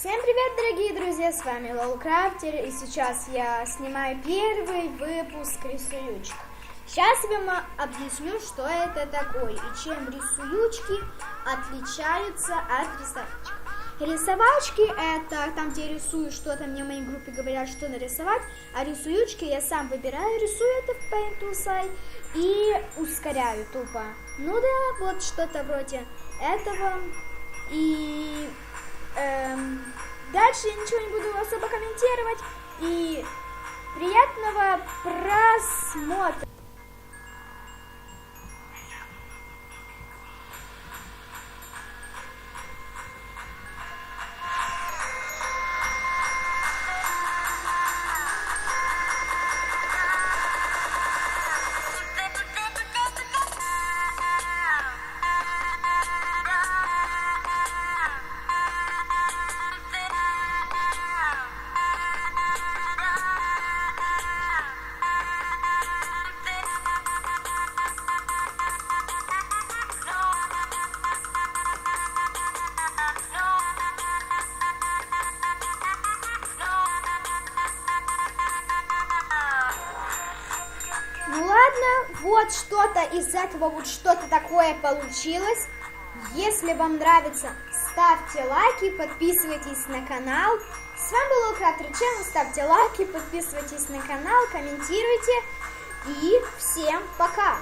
Всем привет, дорогие друзья, с вами Лолкрафтер, и сейчас я снимаю первый выпуск рисуючек. Сейчас я вам объясню, что это такое и чем рисуючки отличаются от рисовачек. Рисовачки это там, где рисую что-то, мне в моей группе говорят, что нарисовать, а рисуючки я сам выбираю, рисую это в Paint Toolsai и ускоряю тупо. Ну да, вот что-то вроде этого. И эм, дальше я ничего не буду особо комментировать. И приятного просмотра. Ладно, вот что-то из этого, вот что-то такое получилось. Если вам нравится, ставьте лайки, подписывайтесь на канал. С вами был Крафтер Channel, ставьте лайки, подписывайтесь на канал, комментируйте. И всем пока!